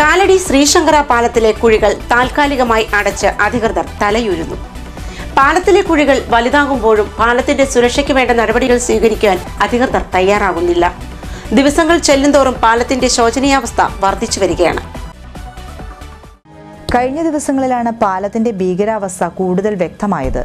കാലടി ശ്രീശങ്കര പാലത്തിലെ കുഴികൾ താൽക്കാലികമായി അടച്ച് അധികൃതർ തലയൂരുന്നു. പാലത്തിലെ കുഴികൾ വലുതാകുമ്പോഴും പാലത്തിന്റെ സുരക്ഷയ്ക്ക് വേണ്ട നടപടികൾ സ്വീകരിക്കാൻ അധികൃതർ തയ്യാറാകുന്നില്ല. ദിവസങ്ങൾ ചെല്ലുന്തോറും പാലത്തിന്റെ ശോചനീയാവസ്ഥ വർദ്ധിച്ചു വരികയാണ്. കഴിഞ്ഞ ദിവസങ്ങളിലാണ് പാലത്തിന്റെ ഭീകരാവസ്ഥ കൂടുതൽ വ്യക്തമായത്.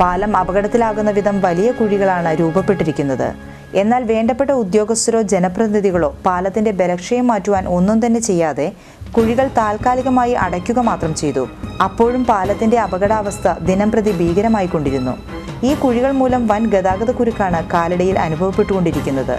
പാലം അപകടത്തിലാകുന്ന വിധം വലിയ കുഴികളാണ് രൂപപ്പെട്ടിരിക്കുന്നത്. എന്നാൽ വേണ്ടപ്പെട്ട ഉദ്യോഗസ്ഥരോ ജനപ്രതിനിധികളോ പാലത്തിന്റെ ബലക്ഷയം മാറ്റുവാൻ ഒന്നും തന്നെ ചെയ്യാതെ കുഴികൾ താൽക്കാലികമായി അടയ്ക്കുക മാത്രം ചെയ്തു. അപ്പോഴും പാലത്തിന്റെ അപകടാവസ്ഥ ദിനംപ്രതി ഭീകരമായിക്കൊണ്ടിരുന്നു. ഈ കുഴികൾ മൂലം വൻ ഗതാഗത കുരുക്കാണ് കാലടിയിൽ അനുഭവപ്പെട്ടുകൊണ്ടിരിക്കുന്നത്.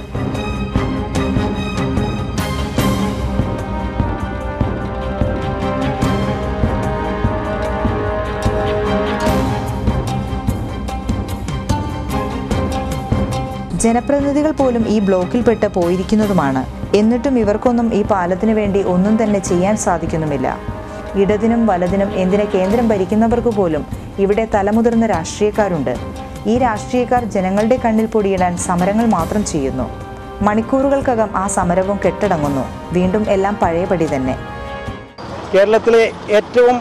ജനപ്രതിനിധികൾ പോലും ഈ ബ്ലോക്കിൽപ്പെട്ട് പോയിരിക്കുന്നതുമാണ്. എന്നിട്ടും ഇവർക്കൊന്നും ഈ പാലത്തിനു വേണ്ടി ഒന്നും തന്നെ ചെയ്യാൻ സാധിക്കുന്നുമില്ല. ഇടതിനും വലതിനും എന്തിനെ കേന്ദ്രം ഭരിക്കുന്നവർക്ക് പോലും ഇവിടെ തലമുതിർന്ന രാഷ്ട്രീയക്കാരുണ്ട്. ഈ രാഷ്ട്രീയക്കാർ ജനങ്ങളുടെ കണ്ണിൽ പൊടിയിടാൻ സമരങ്ങൾ മാത്രം ചെയ്യുന്നു. മണിക്കൂറുകൾക്കകം ആ സമരവും കെട്ടടങ്ങുന്നു. വീണ്ടും എല്ലാം പഴയപടി തന്നെ. കേരളത്തിലെ ഏറ്റവും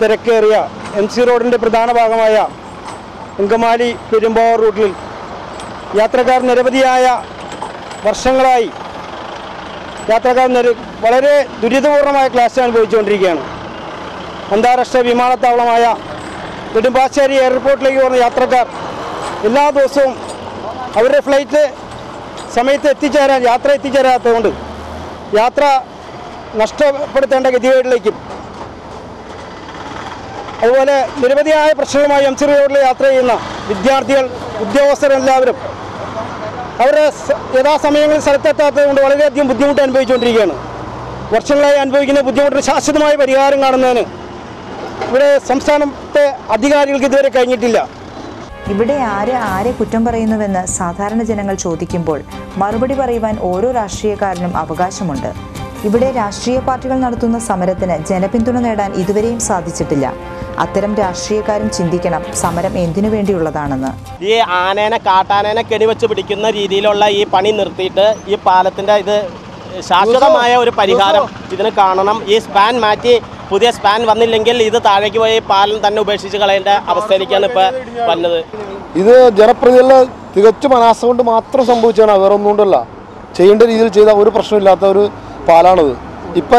തിരക്കേറിയ എം സി റോഡിന്റെ പ്രധാന ഭാഗമായ അങ്കമാലി പെരുമ്പാവൂർ റൂട്ടിൽ യാത്രക്കാർ നിരവധിയായ വർഷങ്ങളായി യാത്രക്കാർ വളരെ ദുരിതപൂർണമായ ക്ലാസ് അനുഭവിച്ചുകൊണ്ടിരിക്കുകയാണ്. അന്താരാഷ്ട്ര വിമാനത്താവളമായ നെടുമ്പാശ്ശേരി എയർപോർട്ടിലേക്ക് പോകുന്ന യാത്രക്കാർ എല്ലാ ദിവസവും അവരുടെ ഫ്ലൈറ്റ് സമയത്ത് എത്തിച്ചേരാൻ യാത്ര എത്തിച്ചേരാത്തതുകൊണ്ട് യാത്ര നഷ്ടപ്പെടുത്തേണ്ട ഗതികേടിലേക്കും അതുപോലെ നിരവധിയായ പ്രശ്നങ്ങളുമായി എം സി റോഡിൽ യാത്ര ചെയ്യുന്ന വിദ്യാർത്ഥികൾ ഉദ്യോഗസ്ഥർ സ- യഥാസമയങ്ങളിൽ സ്ഥലത്തെത്താത്തത് കൊണ്ട് വളരെയധികം ബുദ്ധിമുട്ട് അനുഭവിച്ചുകൊണ്ടിരിക്കുകയാണ്. വർഷങ്ങളായി അനുഭവിക്കുന്ന ബുദ്ധിമുട്ടിന് ശാശ്വതമായ പരിഹാരം കാണുന്നതിന് ഇവിടെ സംസ്ഥാനത്തെ അധികാരികൾക്ക് ഇതുവരെ കഴിഞ്ഞിട്ടില്ല. ഇവിടെ ആര് ആരെ കുറ്റം പറയുന്നുവെന്ന് സാധാരണ ജനങ്ങൾ ചോദിക്കുമ്പോൾ മറുപടി പറയുവാൻ ഓരോ രാഷ്ട്രീയക്കാരനും അവകാശമുണ്ട്. ഇവിടെ രാഷ്ട്രീയ പാർട്ടികൾ നടത്തുന്ന സമരത്തിന് ജനപിന്തുണ നേടാൻ ഇതുവരെയും സാധിച്ചിട്ടില്ല. അത്തരം രാഷ്ട്രീയക്കാരും ചിന്തിക്കണം സമരം എന്തിനു വേണ്ടിയുള്ളതാണെന്ന്. ഈ ആനേനെ കാട്ടാനേനെ കെണിവെച്ച് പിടിക്കുന്ന രീതിയിലുള്ള ഈ പണി നിർത്തിയിട്ട് ഈ പാലത്തിന്റെ ഇത് ശാശ്വതമായ ഒരു പരിഹാരം ഇതിന് കാണണം. ഈ സ്പാൻ മാറ്റി പുതിയ സ്പാൻ വന്നില്ലെങ്കിൽ ഇത് താഴേക്ക് പോയി ഈ പാലം തന്നെ ഉപേക്ഷിച്ച് കളയേണ്ട അവസ്ഥയിലേക്കാണ് ഇപ്പോൾ വന്നത്. ഇത് ജനപ്രതികളുടെ തികച്ചും അനാസം കൊണ്ട് മാത്രം സംഭവിച്ചാണ് വേറെ ഒന്നും കൊണ്ടല്ല. ചെയ്യേണ്ട രീതിയിൽ ചെയ്ത ഒരു പ്രശ്നമില്ലാത്ത ഒരു പാലാണിത്. ഇപ്പൊ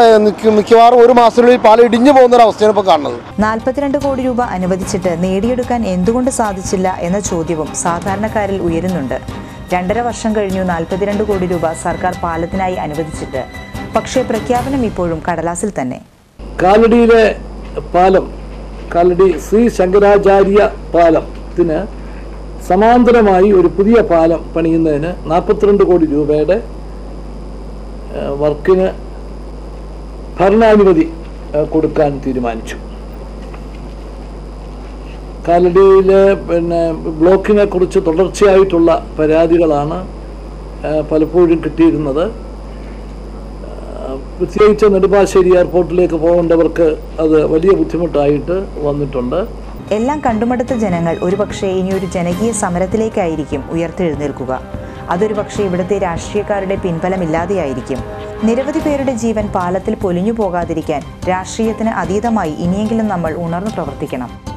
മിക്കവാറും ഒരു മാസത്തിനുള്ളിൽ പാലം ഇടിഞ്ഞു പോകുന്ന ഒരു അവസ്ഥയാണ് ഇപ്പോൾ കാണുന്നത്. നാൽപ്പത്തിരണ്ട് കോടി രൂപ അനുവദിച്ചിട്ട് നേടിയെടുക്കാൻ എന്തുകൊണ്ട് സാധിച്ചില്ല എന്ന ചോദ്യവും സാധാരണക്കാരിൽ ഉയരുന്നുണ്ട്. രണ്ടര വർഷം കഴിഞ്ഞു നാൽപ്പത്തിരണ്ട് കോടി രൂപ സർക്കാർ പാലത്തിനായി അനുവദിച്ചിട്ട്. പക്ഷേ പ്രഖ്യാപനം ഇപ്പോഴും കടലാസിൽ തന്നെ. കാലടിയിലെ പാലം കാലടി ശ്രീ ശങ്കരാചാര്യ പാലത്തിന് സമാന്തരമായി ഒരു പുതിയ പാലം പണിയുന്നതിന് നാൽപ്പത്തിരണ്ട് കോടി രൂപയുടെ വർക്കിന് ഭരണാനുമതി കൊടുക്കാൻ തീരുമാനിച്ചു. കാലടിയിലെ പിന്നെ ബ്ലോക്കിനെ കുറിച്ച് തുടർച്ചയായിട്ടുള്ള പരാതികളാണ് പലപ്പോഴും കിട്ടിയിരുന്നത്. പ്രത്യേകിച്ച് നെടുമ്പാശ്ശേരി എയർപോർട്ടിലേക്ക് പോകേണ്ടവർക്ക് അത് വലിയ ബുദ്ധിമുട്ടായിട്ട് വന്നിട്ടുണ്ട്. എല്ലാം കണ്ടുമടുത്ത ജനങ്ങൾ ഒരുപക്ഷെ ഇനിയൊരു ജനകീയ സമരത്തിലേക്കായിരിക്കും ഉയർത്തെഴുന്നേൽക്കുക. അതൊരു പക്ഷേ ഇവിടുത്തെ രാഷ്ട്രീയക്കാരുടെ പിൻബലമില്ലാതെയായിരിക്കും. നിരവധി പേരുടെ ജീവൻ പാലത്തിൽ പൊലിഞ്ഞു പോകാതിരിക്കാൻ രാഷ്ട്രീയത്തിന് അതീതമായി ഇനിയെങ്കിലും നമ്മൾ ഉണർന്നു പ്രവർത്തിക്കണം.